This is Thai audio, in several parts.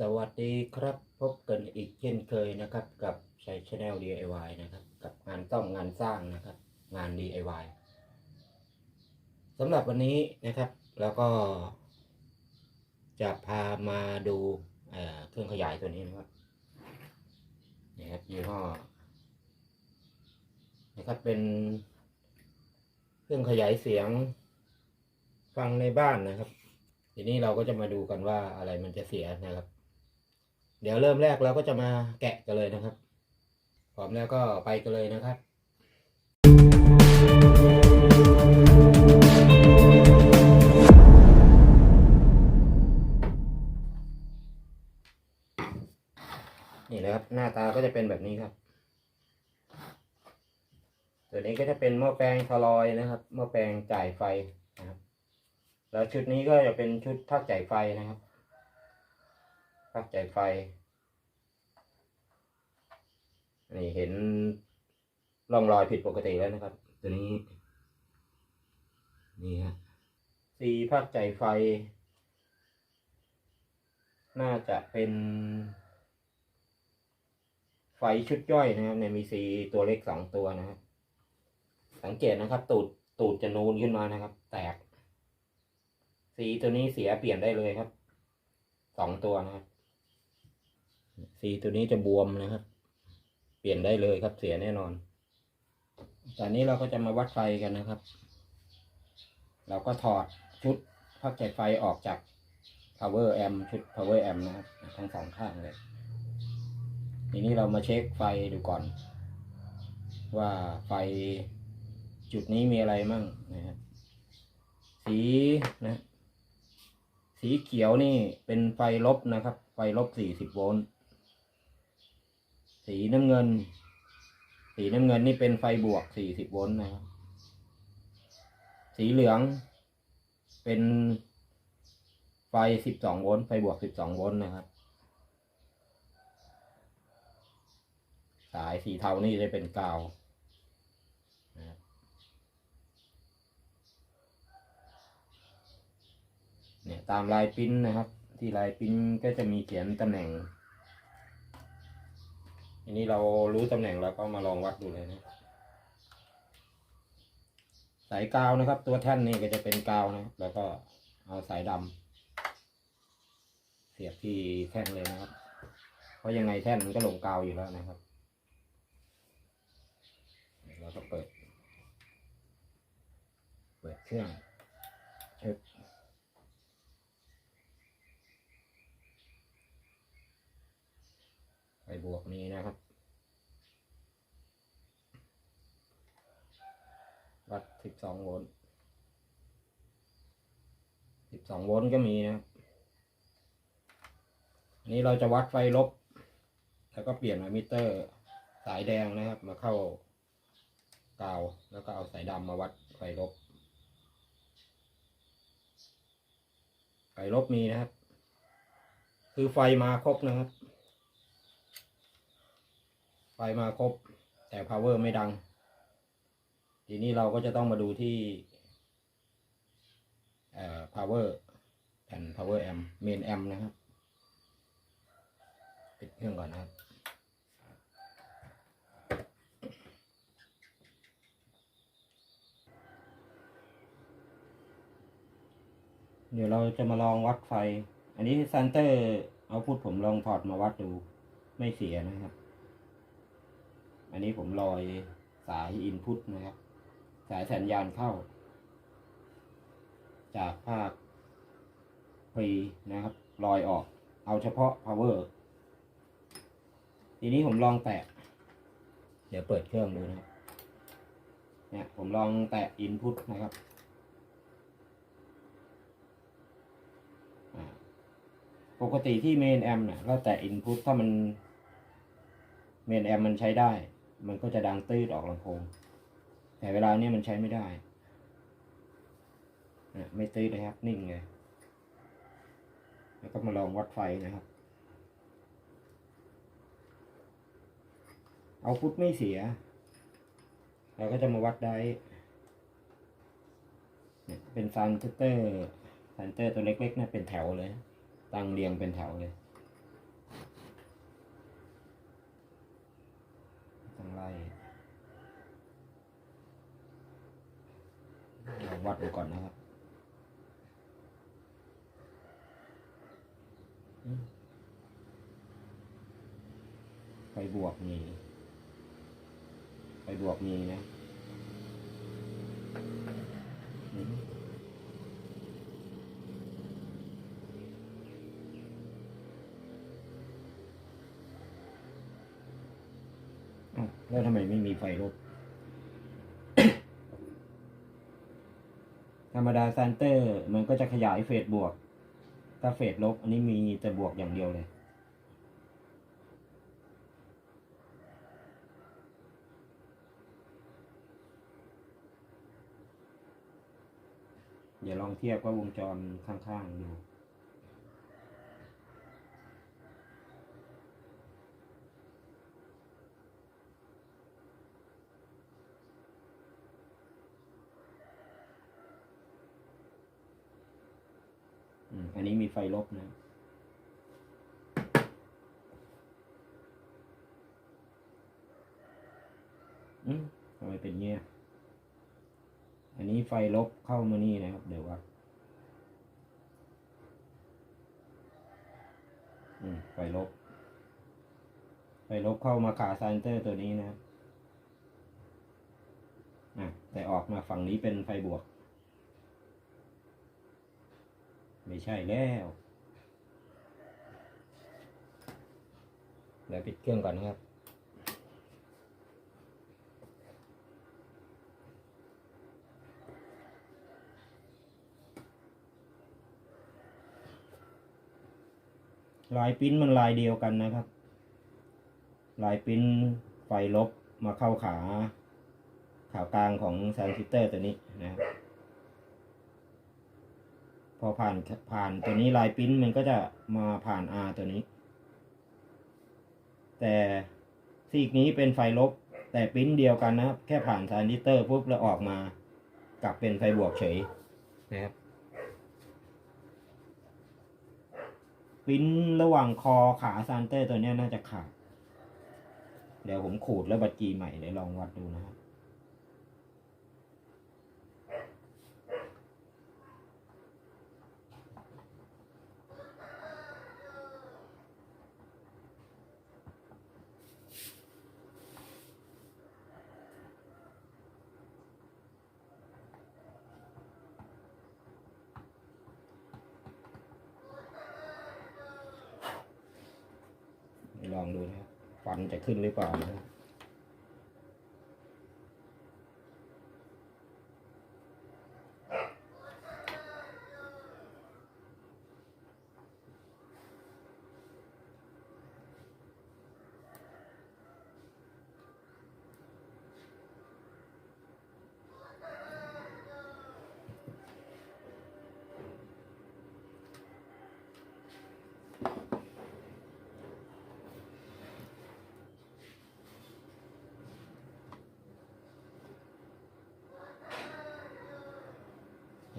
สวัสดีครับพบกันอีกเช่นเคยนะครับ กับชัยชาแนล DIY นะครับ กับงานต้องงานสร้างนะครับ งาน DIY สำหรับวันนี้นะครับ แล้วก็ จะพามาดูเเครื่องขยายตัวนี้นะครับนี่ครับยี่ห้อนะครับเป็น เครื่องขยายเสียงฟังในบ้านนะครับ ทีนี้เราก็จะมาดูกันว่าอะไรมันจะเสียนะครับ เดี๋ยวเริ่มแรกเราก็จะมาแกะกันเลยนะครับพร้อมแล้วก็ไปกันเลยนะครับนี่นะครับหน้าตาก็จะเป็นแบบนี้ครับตัวนี้ก็จะเป็นหม้อแปลงทลอยนะครับหม้อแปลงจ่ายไฟนะครับ แล้วชุดนี้ก็จะเป็นชุดพักจ่ายไฟนะครับ พักจ่ายไฟ นี่เห็นร่องรอยผิดปกติแล้วนะครับ ตัวนี้ นี่ฮะสีพักจ่ายไฟ น่าจะเป็น ไฟชุดย่อยนะครับเนี่ยมีสีตัวเล็กสองตัวนะครับสังเกตนะครับ ตูดตูดจะนูนขึ้นมานะครับ แตก สีตัวนี้เสียเปลี่ยนได้เลยครับสองตัวนะครับ สีตัวนี้จะบวมนะครับ เปลี่ยนได้เลยครับเสียแน่นอน ตอนนี้เราก็จะมาวัดไฟกันนะครับ เราก็ถอดชุดพักใจไฟออกจาก power amp ชุด power amp นะครับ ทั้งสองข้างเลย ทีนี้เรามาเช็คไฟดูก่อน ว่าไฟจุดนี้มีอะไรมั่งนะครับสีนะสีเขียวนี่เป็นไฟลบนะครับ ไฟลบสี่สิบโวลต์ สีน้ำเงิน สีน้ำเงินนี่เป็นไฟบวกสี่สิบโวลต์นะครับ สีเหลือง เป็นไฟสิบสองโวลต์ไฟบวกสิบสองโวลต์นะครับ สายสีเทานี่จะเป็นกาวนะเนี่ยตามลายปิ้นนะครับ ที่ลายปิ้นก็จะมีเขียนตำแหน่ง อันนี้เรารู้ตำแหน่งแล้วก็มาลองวัดดูเลยนะสายกาวนะครับ ตัวแท่นนี่ก็จะเป็นกาวนะแล้วก็เอาสายดำเสียบที่แท่นเลยนะครับ เพราะยังไงแท่นมันก็ลงกาวอยู่แล้วนะครับเราก็เปิด เปิดเครื่องชึบไฟ บวกนี้นะครับ วัด12โวลต์12โวลต์ก็มีนะครับอันนี้เราจะวัดไฟลบ แล้วก็เปลี่ยนมามิเตอร์สายแดงนะครับ มาเข้ากาว แล้วก็เอาสายดำมาวัดไฟลบ ไฟลบมีนะครับ คือไฟมาครบนะครับ มาครบ แต่ power ไม่ดัง ทีนี้เราก็จะต้องมาดูที่ power แผ่น power amp main amp นะครับปิดเครื่องก่อนนะครับเดี๋ยวเราจะมาลองวัดไฟ อันนี้ซันเตอร์เอาพุทผมลองถอดมาวัดดู ไม่เสียนะครับ อันนี้ผมลอยสายอินพุตนะครับ สายสัญญาณเข้า จากภาคพรีนะครับลอยออก เอาเฉพาะ power ทีนี้ผมลองแตะ เดี๋ยวเปิดเครื่องดูนะครับเนี่ยผมลองแตะอินพุตนะครับปกติที่เมนแอมเนี่ยเราแต่อินพุตถ้ามันเมนแอมมันใช้ได้ มันก็จะดังตื้ดออกลำโพง แต่เวลาเนี้ยมันใช้ไม่ได้ไม่ตื้ดเลยครับ นิ่งเลยแล้วก็มาลองวัดไฟนะครับ เอาพุทไม่เสีย เราก็จะมาวัดได้เป็นซันเตอร์ซันเตอร์ตัวเล็กๆนี่ยเป็นแถวเลย ตั้งเรียงเป็นแถวเลย ลอง วัดดูก่อนนะครับไฟบวกมีไฟบวกมีนะอืมอ้าวแล้วทำไมไม่มีไฟลบ ธรรมดาซันเตอร์มันก็จะขยายเฟสบวก ถ้าเฟสลบอันนี้มีแต่บวกอย่างเดียวเลย เดี๋ยวลองเทียบกับวงจรข้างๆดู อืม อันนี้มีไฟลบนะ อืมทำไม เป็นเงี้ย อันนี้ไฟลบเข้ามานี่นะครับ เดี๋ยวว่าอืมไฟลบ ไฟลบเข้ามาขาซนเตอร์ตัวนี้นะอะแต่ออกมาฝั่งนี้เป็นไฟบวก ไม่ใช่แล้วเดี๋ยวปิดเครื่องก่อนนะครับ ลายปิ้นมันลายเดียวกันนะครับ ลายปิ้นไฟลบมาเข้าขา ขากลางของแซนซิเตอร์ตัวนี้นะครับพอผ่านผ่านตัวนี้ลายปิ้นมันก็จะมาผ่าน R ตัวนี้ แต่ซีกนี้เป็นไฟลบ แต่ปิ้นเดียวกันนะครับ แค่ผ่านทรานซิเตอร์ปุ๊บแล้วออกมากลับเป็นไฟบวกเฉยนะครับ ปิ้นระหว่างคอขาซานเต้ตัวเนี้ยน่าจะขาด เดี๋ยวผมขูดแล้วบัดจีใหม่เดี๋ยวลองวัดดูนะครับ ล องดูนะครับฟันจะขึ้นหรือเปล่านะ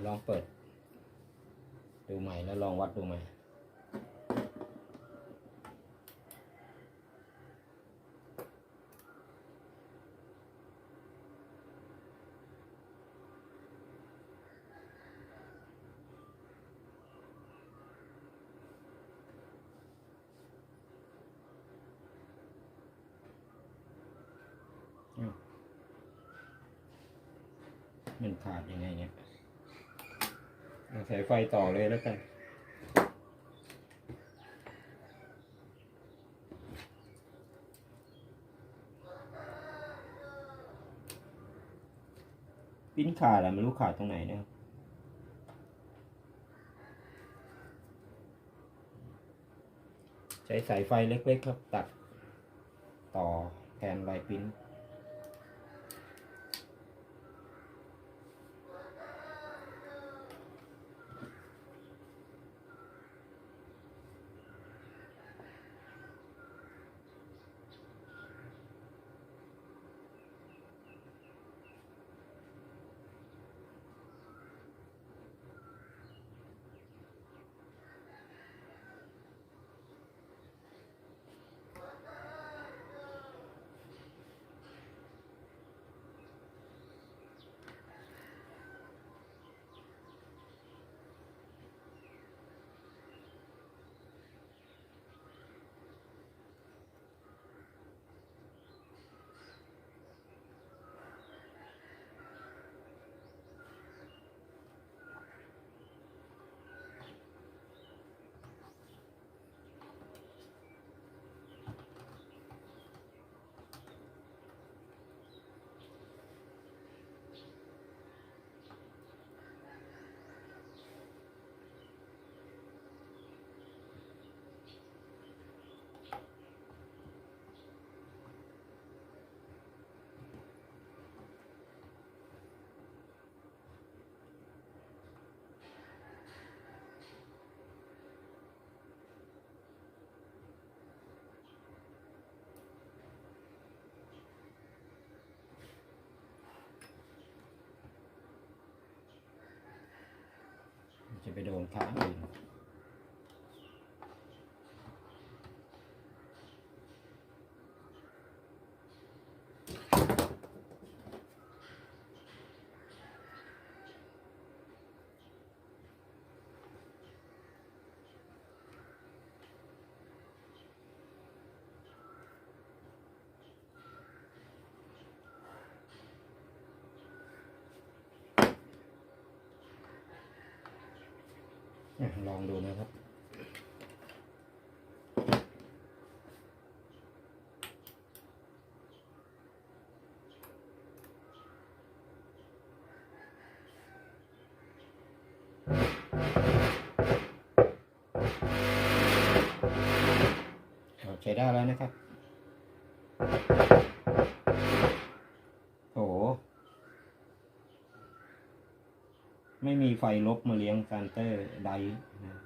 ดี๋ยวลองเปิด ดูใหม่แล้วลองวัดดูใหม่ อ้าวมันขาดยังไงเนี่ยเอา สายไฟต่อเลยแล้วกัน ปิ้นขาดอะไม่รู้ขาดตรงไหนนะครับใช้สายไฟเล็กๆครับตัดต่อแทนลายปิ้น ดนขาอื่น ลองดูนะครับเอาใช้ได้แล้วนะครับ โอ้โห ไม่มีไฟลบมาเลี้ยงซานเตอร์ไดนะ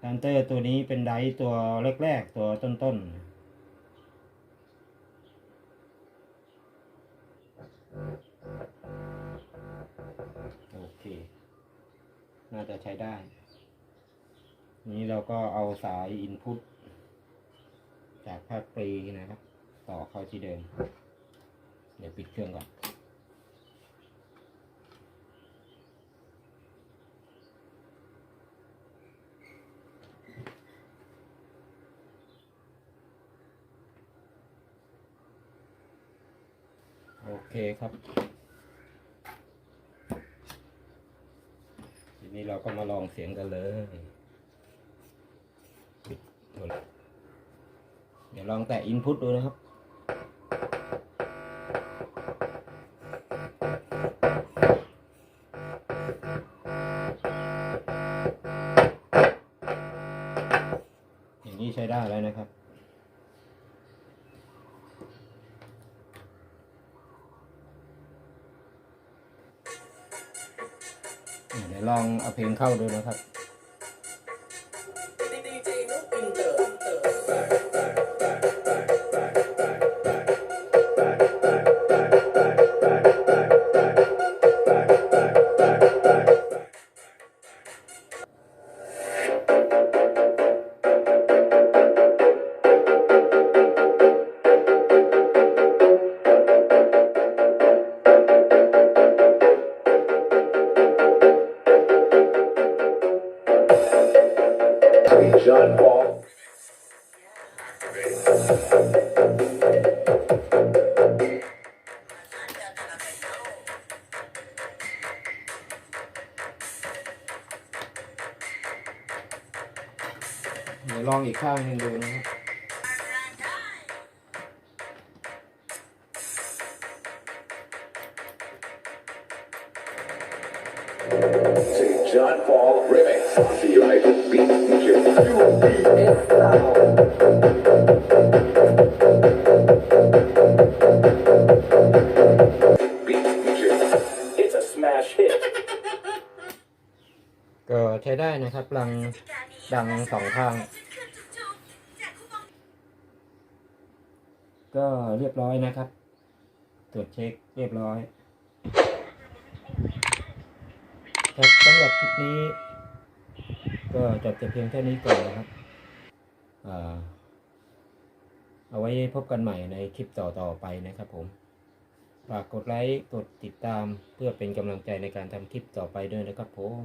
ซานเตอร์ตัวนี้เป็นไดตัวแรกๆ ตัวต้นๆโอเค น่าจะใช้ได้ นี้เราก็เอาสายอินพุตจากภาคปรีนะครับ ต่อเข้าที่เดิม เดี๋ยวปิดเครื่องก่อนโอเคครับ ทีนี้เราก็มาลองเสียงกันเลยปิดเดี๋ยวลองแตะอินพุตดูนะครับ ช้ได้แล้วนะครับ เดี๋ยวลองเอาเพลงเข้าดูนะครับ John Paul. เดี๋ยวลองอีกข้างหนึ่งดูนะครับ St. John Paul Remix. Copyright Beat Music. Beat Music. It's a smash hit. ก็ใช้ได้นะครับรังดังสองข้าง ก็เรียบร้อยนะครับ ตรวจเช็คเรียบร้อย ครับสำหรับคลิปนี้ ก็จบแต่เพียงแค่นี้ก่อนนะครับเอาไว้พบกันใหม่ในคลิปต่อๆไปนะครับผมฝากกดไลค์กดติดตามเพื่อเป็นกำลังใจในการทำคลิปต่อไปด้วยนะครับผม